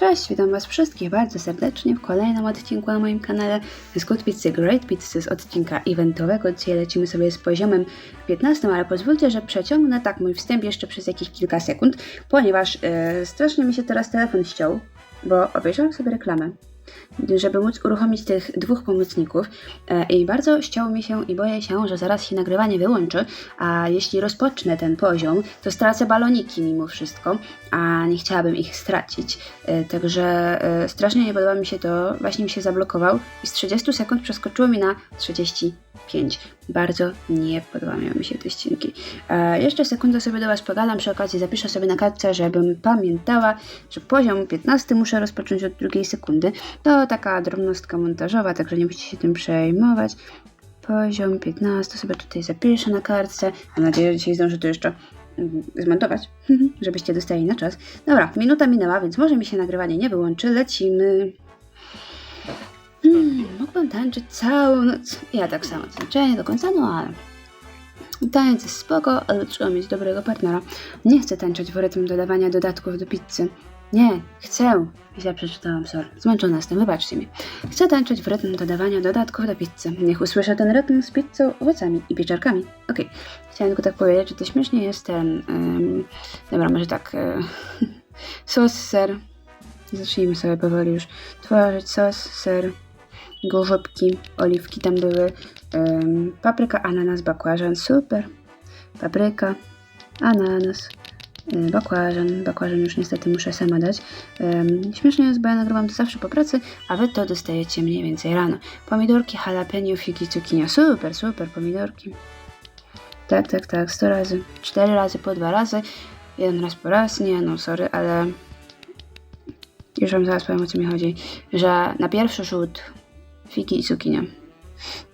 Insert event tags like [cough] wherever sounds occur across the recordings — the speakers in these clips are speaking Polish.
Cześć, witam Was wszystkich bardzo serdecznie w kolejnym odcinku na moim kanale z Good Pizzy Great Pizzy z odcinka eventowego. Dzisiaj lecimy sobie z poziomem 15, ale pozwólcie, że przeciągnę tak mój wstęp jeszcze przez jakieś kilka sekund, ponieważ e, strasznie mi się teraz telefon ściął, bo obejrzałam sobie reklamę żeby móc uruchomić tych dwóch pomocników e, i bardzo chciało mi się i boję się, że zaraz się nagrywanie wyłączy, a jeśli rozpocznę ten poziom, to stracę baloniki mimo wszystko, a nie chciałabym ich stracić. E, także e, strasznie nie podoba mi się to, właśnie mi się zablokował i z 30 sekund przeskoczyło mi na 35. Bardzo nie podobają mi się te ścinki. E, jeszcze sekundę sobie do Was pogadam, przy okazji zapiszę sobie na kartce, żebym pamiętała, że poziom 15 muszę rozpocząć od drugiej sekundy. To taka drobnostka montażowa, także nie musicie się tym przejmować. Poziom 15 sobie tutaj zapiszę na kartce. Mam nadzieję, że dzisiaj zdążę to jeszcze mm, zmontować, [laughs] żebyście dostali na czas. Dobra, minuta minęła, więc może mi się nagrywanie nie wyłączy. Lecimy. Hmm, mógłbym tańczyć całą noc. Ja tak samo tańczę, nie do końca, no ale... Tańc jest spoko, ale trzeba mieć dobrego partnera. Nie chcę tańczyć w rytm dodawania dodatków do pizzy. Nie, chcę. Źle przeczytałam, sorry. Zmęczona jestem, wybaczcie mi. Chcę tańczyć w rytm dodawania dodatków do pizzy. Niech usłyszę ten rytm z pizzą, owocami i pieczarkami. Okej, chciałam tylko tak powiedzieć, że to śmiesznie jest ten... Um, dobra, może tak... Uh, [laughs] sos, ser. Zacznijmy sobie powoli już tworzyć sos, ser, gorzopki, oliwki tam były, papryka, ananas, bakłażan, super. Papryka, ananas, bakłażan, bakłażan już niestety muszę sama dać. Um, śmiesznie jest, bo ja nagrywam to zawsze po pracy, a wy to dostajecie mniej więcej rano. Pomidorki, jalapeno, figi, cukinia, super, super, pomidorki. Tak, tak, tak, 100 razy, 4 razy po 2 razy, jeden raz po raz, nie no, sorry, ale już wam zaraz powiem o co mi chodzi, że na pierwszy rzut figi i cukinia.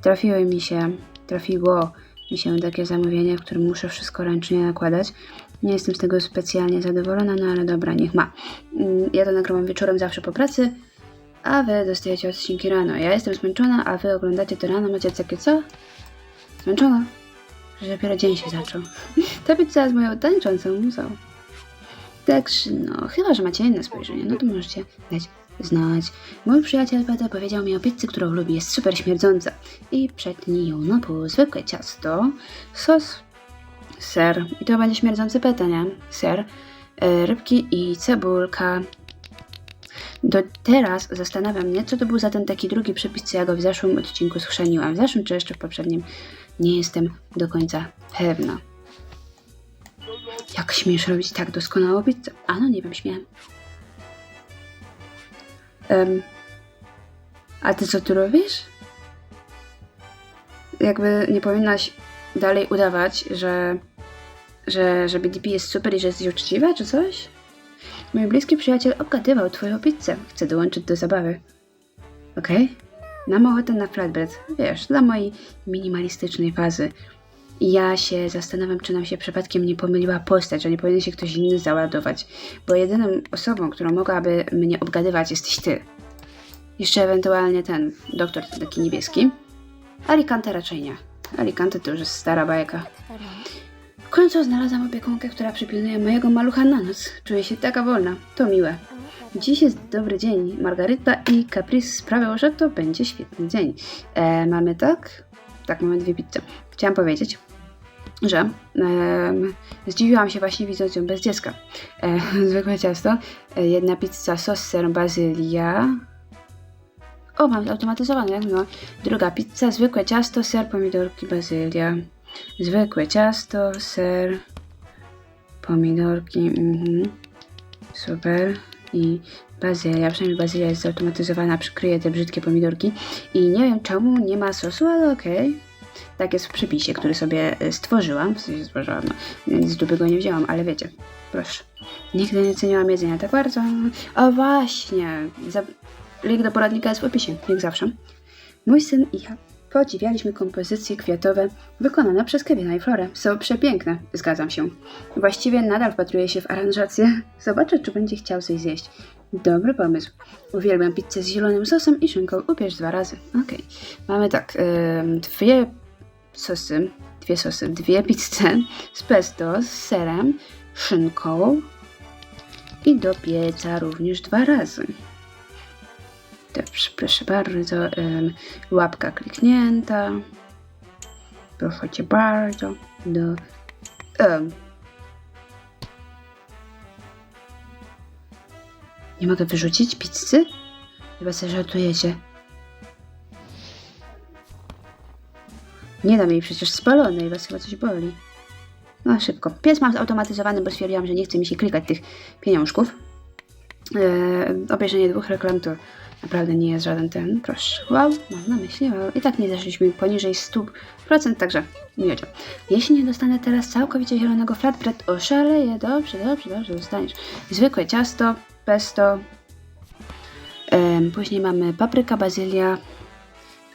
Trafiły mi się, trafiło mi się takie zamówienie, w którym muszę wszystko ręcznie nakładać. Nie jestem z tego specjalnie zadowolona, no ale dobra, niech ma. Mm, Ja to nagrywam wieczorem zawsze po pracy, a wy dostajecie odcinki rano. Ja jestem zmęczona, a wy oglądacie to rano, macie takie co? Zmęczona? Że dopiero dzień się zaczął. Ta pizza jest moją tańczącą muzą. Także no, chyba, że macie inne spojrzenie, no to możecie dać znać. Mój przyjaciel Peter powiedział mi o pizzy, którą lubi, jest super śmierdząca. I przetnij ją na pół. Zwykłe ciasto, sos, ser. I to będzie śmierdzący peta, nie? Ser, e, rybki i cebulka. Do teraz zastanawiam mnie, co to był za ten taki drugi przepis, co ja go w zeszłym odcinku schrzeniłam. W zeszłym czy jeszcze w poprzednim? Nie jestem do końca pewna. Jak śmiesz robić tak doskonałą pizzę? A no nie wiem, śmiem. Em, a ty co tu robisz? Jakby nie powinnaś dalej udawać, że, że, że BDP jest super i że jesteś uczciwa, czy coś? Mój bliski przyjaciel obgadywał twoją pizzę. Chce dołączyć do zabawy. Okej? Mam ochotę na flatbread. Wiesz, dla mojej minimalistycznej fazy. I ja się zastanawiam, czy nam się przypadkiem nie pomyliła postać, że nie powinien się ktoś inny załadować. Bo jedyną osobą, którą mogłaby mnie obgadywać, jesteś ty. Jeszcze ewentualnie ten doktor taki niebieski. Alicante raczej nie. Alicante to już jest stara bajka. W końcu znalazłam opiekunkę, która przypilnuje mojego malucha na noc. Czuję się taka wolna. To miłe. Dziś jest dobry dzień. Margaryta i Caprice sprawią, że to będzie świetny dzień. E, mamy tak? Tak, mamy dwie pizze. Chciałam powiedzieć, że em, zdziwiłam się właśnie widząc ją bez dziecka. E, [laughs] zwykłe ciasto, e, jedna pizza sos ser bazylia. O, mam zautomatyzowane, no. Druga pizza, zwykłe ciasto, ser, pomidorki, bazylia. Zwykłe ciasto, ser, pomidorki, mhm. super. I bazylia, przynajmniej bazylia jest zautomatyzowana, przykryje te brzydkie pomidorki. I nie wiem czemu nie ma sosu, ale okej. Tak jest w przepisie, który sobie e, stworzyłam. W sensie stworzyłam, no, z dupy go nie wzięłam, ale wiecie, proszę. Nigdy nie ceniłam jedzenia tak bardzo. O właśnie, za... link do poradnika jest w opisie, jak zawsze. Mój syn i ja podziwialiśmy kompozycje kwiatowe wykonane przez Kevina i Florę. Są przepiękne, zgadzam się. Właściwie nadal wpatruję się w aranżację. [laughs] Zobaczę, czy będzie chciał coś zjeść. Dobry pomysł. Uwielbiam pizzę z zielonym sosem i szynką. Ubierz dwa razy. Okej. Mamy tak, ym, dwie sosy, dwie sosy, dwie pizze z pesto, z serem, szynką I do pieca również dwa razy. Dobrze, proszę bardzo. łapka kliknięta. Proszę cię bardzo. Do. em. Nie mogę wyrzucić pizzy? Chyba sobie żartujecie. Nie dam jej przecież spalonej, was chyba coś boli. No szybko. Pies mam zautomatyzowany, bo stwierdziłam, że nie chce mi się klikać tych pieniążków. Eee, obejrzenie dwóch reklam to naprawdę nie jest żaden ten. Proszę. Wow, mam na myśli wow. I tak nie zeszliśmy poniżej 100%, także miodzio. Jeśli nie dostanę teraz całkowicie zielonego flatbread, oszaleję. Dobrze, dobrze, dobrze, dostaniesz. Zwykłe ciasto, pesto. Em, później mamy papryka, bazylia,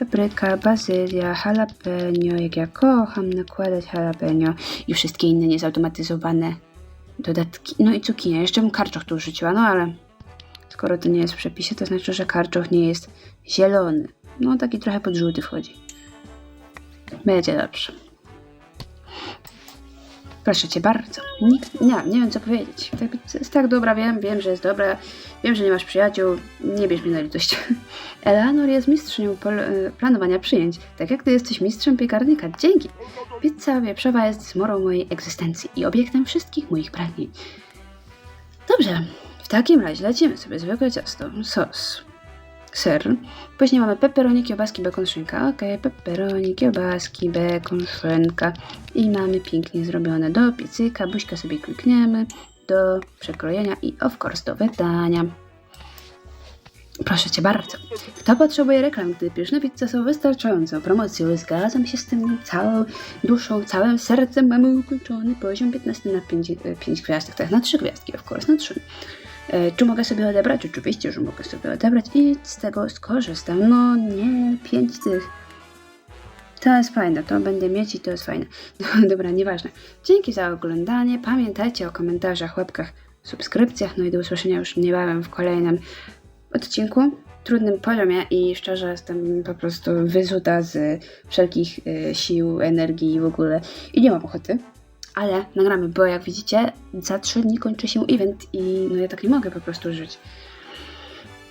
papryka, bazylia, jalapeno, jak ja kocham nakładać jalapeno i wszystkie inne niezautomatyzowane dodatki. No i cukinia. Jeszcze bym karczoch tu rzuciła, no ale skoro to nie jest w przepisie, to znaczy, że karczoch nie jest zielony. No taki trochę pod żółty wchodzi. Będzie dobrze. Proszę cię bardzo. Nikt, nie, nie wiem co powiedzieć. Ta pizza jest tak dobra, wiem, wiem, że jest dobra. Wiem, że nie masz przyjaciół. Nie bierz mnie na litość. [laughs] Eleanor jest mistrzynią e, planowania przyjęć. Tak jak ty jesteś mistrzem piekarnika. Dzięki. Pizza wieprzowa jest zmorą mojej egzystencji i obiektem wszystkich moich pragnień. Dobrze. W takim razie lecimy sobie zwykłe ciasto. Sos. Ser. Później mamy pepperoni, kiełbaski, bekon, szynka. Okej, pepperoni, kiełbaski, bekon, szynka. I mamy pięknie zrobione do piecyka. Buźkę sobie klikniemy do przekrojenia i of course do wydania. Proszę Cię bardzo. Kto potrzebuje reklam, gdy pyszne pizze są wystarczającą promocją? Zgadzam się z tym całą duszą, całym sercem. Mamy ukończony poziom 15 na 5, 5 gwiazdek, tak, na 3 gwiazdki, of course, na 3. E, Czy mogę sobie odebrać? Oczywiście, że mogę sobie odebrać i z tego skorzystam. No nie, 5 tych. To jest fajne, to będę mieć i to jest fajne. No, [laughs] dobra, nieważne. Dzięki za oglądanie. Pamiętajcie o komentarzach, łapkach, subskrypcjach. No i do usłyszenia już niebawem w kolejnym odcinku. Trudnym poziomie i szczerze jestem po prostu wyzuta z wszelkich y, sił, energii i w ogóle. I nie mam ochoty. Ale nagramy, bo jak widzicie, za trzy dni kończy się event i no ja tak nie mogę po prostu żyć.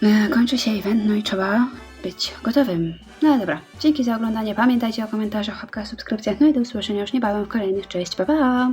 E, Kończy się event, no i trzeba być gotowym. No dobra, dzięki za oglądanie. Pamiętajcie o komentarzach, łapkach, subskrypcjach. No i do usłyszenia już niebawem w kolejnych. Cześć, pa pa!